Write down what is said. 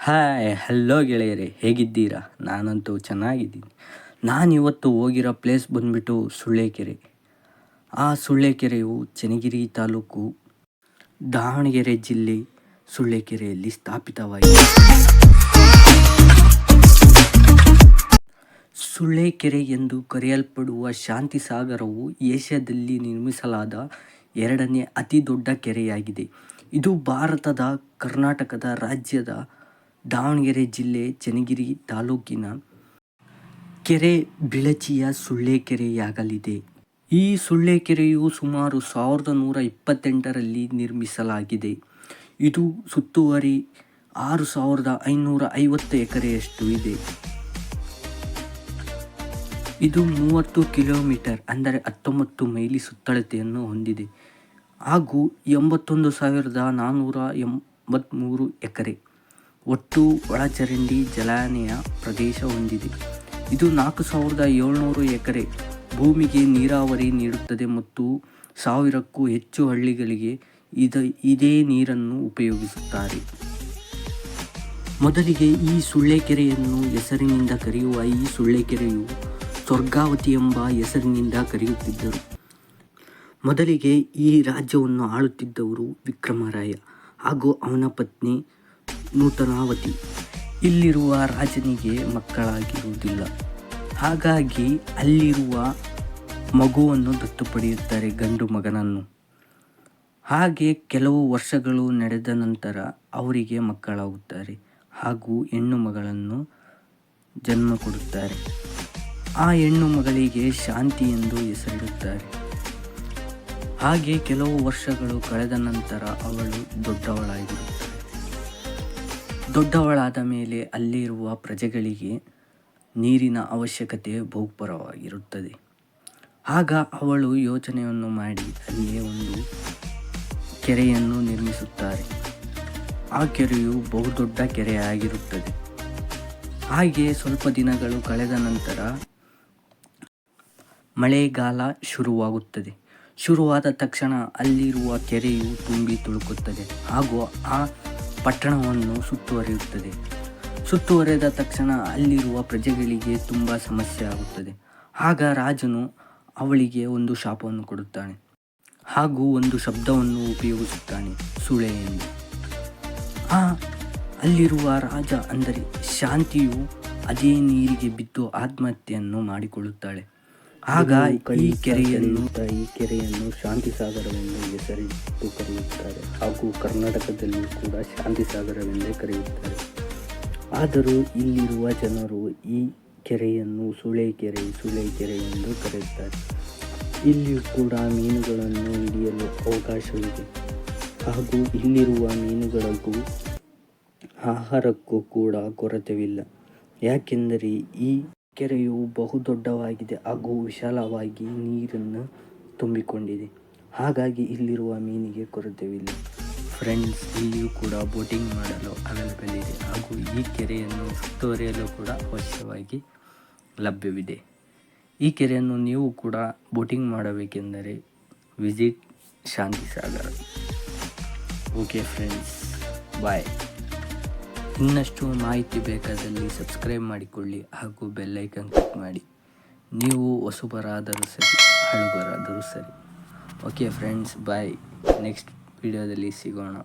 Hi hello ಗೆಳೆಯರೇ, ಹೇಗಿದ್ದೀರಾ? ನಾನಂತೂ ಚೆನ್ನಾಗಿದ್ದೀನಿ. ನಾನು ಇವತ್ತು ಹೋಗಿರೋ ಪ್ಲೇಸ್ ಬಂದ್ಬಿಟ್ಟು ಸುಳ್ಳೆಕೆರೆ. ಆ ಸುಳ್ಳೆಕೆರೆಯು ಚನ್ನಗಿರಿ ತಾಲೂಕು ದಾವಣಗೆರೆ ಜಿಲ್ಲೆ ಸುಳ್ಳೆಕೆರೆಯಲ್ಲಿ ಸ್ಥಾಪಿತವಾಗಿದೆ. ಸುಳ್ಳೆಕೆರೆ ಎಂದು ಕರೆಯಲ್ಪಡುವ ಶಾಂತಿ ಸಾಗರವು ಏಷ್ಯಾದಲ್ಲಿ ನಿರ್ಮಿಸಲಾದ ಎರಡನೇ ಅತಿ ದೊಡ್ಡ ಕೆರೆಯಾಗಿದೆ. ಇದು ಭಾರತದ ಕರ್ನಾಟಕದ ರಾಜ್ಯದ ದಾವಣಗೆರೆ ಜಿಲ್ಲೆ ಚನ್ನಗಿರಿ ತಾಲೂಕಿನ ಕೆರೆ ಬಿಳಚಿಯ ಸುಳ್ಳೆಕೆರೆಯಾಗಲಿದೆ. ಈ ಸುಳ್ಳೆಕೆರೆಯು ಸುಮಾರು ಸಾವಿರದ ನೂರ ಇಪ್ಪತ್ತೆಂಟರಲ್ಲಿ ನಿರ್ಮಿಸಲಾಗಿದೆ. ಇದು ಸುತ್ತುವರಿ ಆರು ಸಾವಿರದ ಐನೂರ ಐವತ್ತು ಎಕರೆಯಷ್ಟು ಇದೆ. ಇದು ಮೂವತ್ತು ಕಿಲೋಮೀಟರ್, ಅಂದರೆ ಹತ್ತೊಂಬತ್ತು ಮೈಲಿ ಸುತ್ತಳತೆಯನ್ನು ಹೊಂದಿದೆ. ಹಾಗೂ ಎಂಬತ್ತೊಂದು ಸಾವಿರದ ನಾನ್ನೂರ ಎಂಬತ್ತ್ಮೂರು ಎಕರೆ. ಒಟ್ಟು ಒಳಚರಂಡಿ ಜಲಾನಯ ಪ್ರದೇಶ ಹೊಂದಿದೆ. ಇದು ನಾಲ್ಕು ಸಾವಿರದ ಏಳ್ನೂರು ಎಕರೆ ಭೂಮಿಗೆ ನೀರಾವರಿ ನೀಡುತ್ತದೆ ಮತ್ತು ಸಾವಿರಕ್ಕೂ ಹೆಚ್ಚು ಹಳ್ಳಿಗಳಿಗೆ ಇದ, ಇದೇ ನೀರನ್ನು ಉಪಯೋಗಿಸುತ್ತಾರೆ. ಮೊದಲಿಗೆ ಈ ಸುಳ್ಳೆಕೆರೆಯನ್ನು ಹೆಸರಿನಿಂದ ಕರೆಯುವ ಈ ಸುಳ್ಳೆಕೆರೆಯು ಸ್ವರ್ಗಾವತಿ ಎಂಬ ಹೆಸರಿನಿಂದ ಕರೆಯುತ್ತಿದ್ದರು. ಮೊದಲಿಗೆ ಈ ರಾಜ್ಯವನ್ನು ಆಳುತ್ತಿದ್ದವರು ವಿಕ್ರಮರಾಯ ಹಾಗೂ ಅವನ ಪತ್ನಿ ನೂತನಾವತಿ ಇಲ್ಲಿರುವ ರಾಜನಿಗೆ ಮಕ್ಕಳಾಗಿರುವುದಿಲ್ಲ. ಹಾಗಾಗಿ ಅಲ್ಲಿರುವ ಮಗುವನ್ನು ದತ್ತು ಪಡೆಯುತ್ತಾರೆ ಗಂಡು ಮಗನನ್ನು. ಹಾಗೆ ಕೆಲವು ವರ್ಷಗಳು ನಡೆದ ನಂತರ ಅವರಿಗೆ ಮಕ್ಕಳಾಗುತ್ತಾರೆ ಹಾಗೂ ಹೆಣ್ಣು ಮಗಳನ್ನು ಜನ್ಮ ಕೊಡುತ್ತಾರೆ. ಆ ಹೆಣ್ಣು ಮಗಳಿಗೆ ಶಾಂತಿ ಎಂದು ಹೆಸರಿಡುತ್ತಾರೆ. ಹಾಗೆ ಕೆಲವು ವರ್ಷಗಳು ಕಳೆದ ನಂತರ ಅವಳು ದೊಡ್ಡವಳಾಗಿರುತ್ತಾಳೆ. ದೊಡ್ಡವಳಾದ ಮೇಲೆ ಅಲ್ಲಿರುವ ಪ್ರಜೆಗಳಿಗೆ ನೀರಿನ ಅವಶ್ಯಕತೆ ಬಹುಪರವಾಗಿರುತ್ತದೆ ಆಗ ಅವಳು ಯೋಚನೆಯನ್ನು ಮಾಡಿ ಅಲ್ಲಿಯೇ ಒಂದು ಕೆರೆಯನ್ನು ನಿರ್ಮಿಸುತ್ತಾರೆ. ಆ ಕೆರೆಯು ಬಹುದೊಡ್ಡ ಕೆರೆಯಾಗಿರುತ್ತದೆ. ಹಾಗೆ ಸ್ವಲ್ಪ ದಿನಗಳು ಕಳೆದ ನಂತರ ಮಳೆಗಾಲ ಶುರುವಾಗುತ್ತದೆ. ಶುರುವಾದ ತಕ್ಷಣ ಅಲ್ಲಿರುವ ಕೆರೆಯು ತುಂಬಿ ತುಳುಕುತ್ತದೆ. ಹಾಗೂ ಆ ಪಟ್ಟಣವನ್ನು ಸುತ್ತುವರಿಯುತ್ತದೆ. ಸುತ್ತುವರೆದ ತಕ್ಷಣ ಅಲ್ಲಿರುವ ಪ್ರಜೆಗಳಿಗೆ ತುಂಬ ಸಮಸ್ಯೆ ಆಗುತ್ತದೆ. ಆಗ ರಾಜನು ಅವಳಿಗೆ ಒಂದು ಶಾಪವನ್ನು ಕೊಡುತ್ತಾನೆ. ಹಾಗೂ ಒಂದು ಶಬ್ದವನ್ನು ಉಪಯೋಗಿಸುತ್ತಾನೆ, ಸುಳೆ ಎಂದು. ಆ, ಅಲ್ಲಿರುವ ರಾಜ ಅಂದರೆ ಶಾಂತಿಯು ಅದೇ ನೀರಿಗೆ ಬಿದ್ದು ಆತ್ಮಹತ್ಯೆಯನ್ನು ಮಾಡಿಕೊಳ್ಳುತ್ತಾಳೆ. ಆಗ ಈ ಕೆರೆಯನ್ನು ಈ ಕೆರೆಯನ್ನು ಶಾಂತಿ ಸಾಗರವೆಂದು ಹೆಸರಿಟ್ಟು ಕರೆಯುತ್ತಾರೆ. ಹಾಗೂ ಕರ್ನಾಟಕದಲ್ಲಿ ಕೂಡ ಶಾಂತಿ ಸಾಗರವೆಂದೇ ಕರೆಯುತ್ತಾರೆ. ಆದರೂ ಇಲ್ಲಿರುವ ಜನರು ಈ ಕೆರೆಯನ್ನು ಸುಳೆ ಕೆರೆ ಸುಳೆ ಕೆರೆ ಎಂದು ಕರೆಯುತ್ತಾರೆ. ಇಲ್ಲಿಯೂ ಕೂಡ ಮೀನುಗಳನ್ನು ಹಿಡಿಯಲು ಅವಕಾಶವಿದೆ. ಹಾಗೂ ಇಲ್ಲಿರುವ ಮೀನುಗಳಿಗೂ ಆಹಾರಕ್ಕೂ ಕೂಡ ಕೊರತೆವಿಲ್ಲ. ಯಾಕೆಂದರೆ ಈ ಕೆರೆಯು ಬಹುದೊಡ್ಡವಾಗಿದೆ, ಹಾಗೂ ವಿಶಾಲವಾಗಿ ನೀರನ್ನು ತುಂಬಿಕೊಂಡಿದೆ. ಹಾಗಾಗಿ ಇಲ್ಲಿರುವ ಮೀನಿಗೆ ಕೊರತೆವಿಲ್ಲ ಫ್ರೆಂಡ್ಸ್, ಇಲ್ಲಿಯೂ ಕೂಡ ಬೋಟಿಂಗ್ ಮಾಡಲು ಅವೈಲೇಬಲ್ ಇದೆ ಹಾಗೂ ಈ ಕೆರೆಯನ್ನು ಸುತ್ತುವರಿಯಲು ಕೂಡ ಅವಶ್ಯವಾಗಿ ಲಭ್ಯವಿದೆ. ಈ ಕೆರೆಯನ್ನು ನೀವು ಕೂಡ ಬೋಟಿಂಗ್ ಮಾಡಬೇಕೆಂದರೆ visit Shanti Sagara okay friends, bye. ಇನ್ನಷ್ಟು ಮಾಹಿತಿ ಬೇಕಾದಲ್ಲಿ ಸಬ್ಸ್ಕ್ರೈಬ್ ಮಾಡಿಕೊಳ್ಳಿ ಹಾಗೂ ಬೆಲ್ಲೈಕನ್ ಕ್ಲಿಕ್ ಮಾಡಿ. ನೀವು ಹೊಸಬರಾದರೂ ಸರಿ, ಹಳುಬರಾದರೂ ಸರಿ. ಓಕೆ ಫ್ರೆಂಡ್ಸ್ ಬಾಯ್ ನೆಕ್ಸ್ಟ್ ವಿಡಿಯೋದಲ್ಲಿ ಸಿಗೋಣ.